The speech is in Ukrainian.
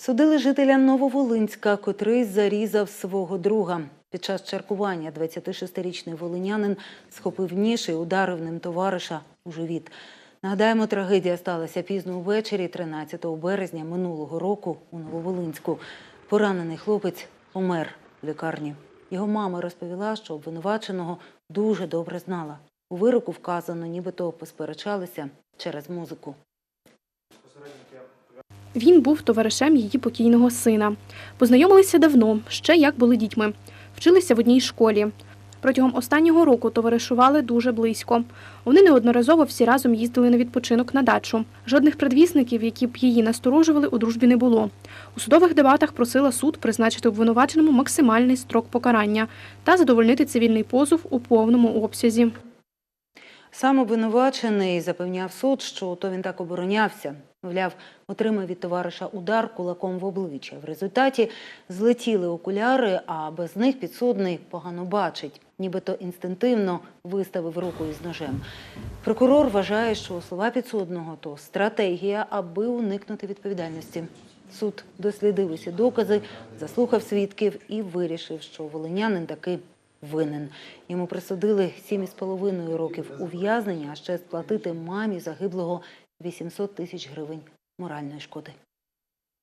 Судили жителя Нововолинська, котрий зарізав свого друга. Під час чаркування 26-річний волинянин схопив ніж і ударив ним товариша у живіт. Нагадаємо, трагедія сталася пізно увечері, 13 березня минулого року у Нововолинську. Поранений хлопець помер в лікарні. Його мама розповіла, що обвинуваченого дуже добре знала. У вироку вказано, нібито посперечалися через музику. Він був товаришем її покійного сина. Познайомилися давно, ще як були дітьми. Вчилися в одній школі. Протягом останнього року товаришували дуже близько. Вони неодноразово всі разом їздили на відпочинок на дачу. Жодних предвісників, які б її насторожували, у дружбі не було. У судових дебатах просила суд призначити обвинуваченому максимальний строк покарання та задовольнити цивільний позов у повному обсязі. Сам обвинувачений запевняв суд, що то він так оборонявся. Мовляв, отримав від товариша удар кулаком в обличчя. В результаті злетіли окуляри, а без них підсудний погано бачить. Нібито інстинктивно виставив руку із ножем. Прокурор вважає, що слова підсудного то стратегія, аби уникнути відповідальності. Суд дослідив усі докази, заслухав свідків і вирішив, що волинянин таки винен. Йому присудили 7,5 років ув'язнення, а ще сплатити мамі загиблого 800 тисяч гривень моральної шкоди.